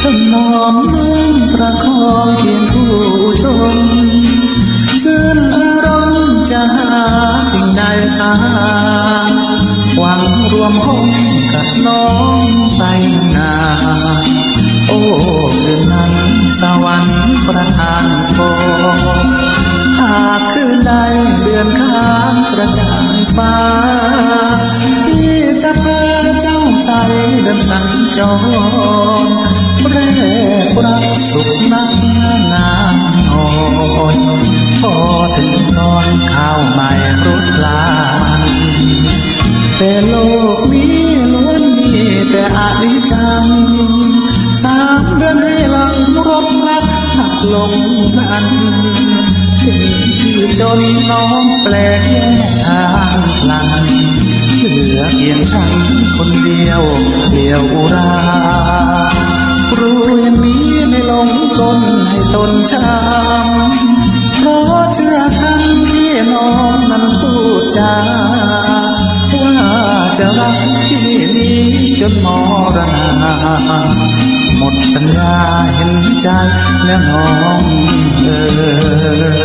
ถนอมน้ำประคองเคียงคู่ชม ชื่นอารมณ์จะหาสิ่งใดตามหวัง รวมห้องกับน้องไปนา โอ้คืนนั้นสวรรค์ประทานพรหากคืนใดเดือนค้างกระจ่างฟ้าพี่จะพาเจ้าใสเดินสัญจรแรกรักสุขนักงามอ่อนพอถึงตอนข้าวใหม่รุดลามันแอนิจจังสามเดือนให้หลังรบรักหักลงกันถึงที่จนน้องแปลกแยกทางพลันเหลือเพียงฉันคนเดียวเดียวอุรา รู้อย่างนี้ไม่ลงกลให้ตนช้ำเพราะเชื่อคำที่น้องนั้นพูดจาว่าจะรัก นมรณา หมดปัญญาเห็นใจแล้วน้องเออ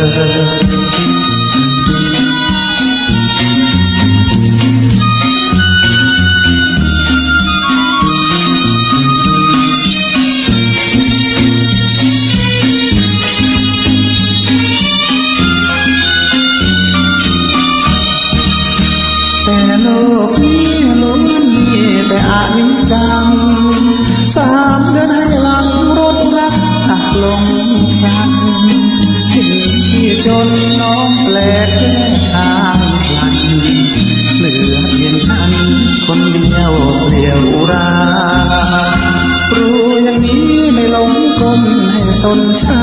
ตนช้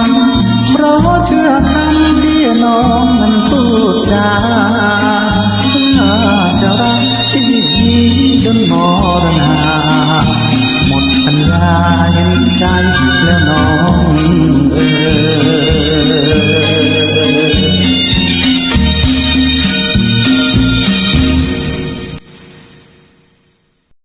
ำเพราะเชื่อคำที่น้องมันพูดจาว่าจะรักที่นี้จนมรณาหมดปัญญาเห็นใจแล้วน้อง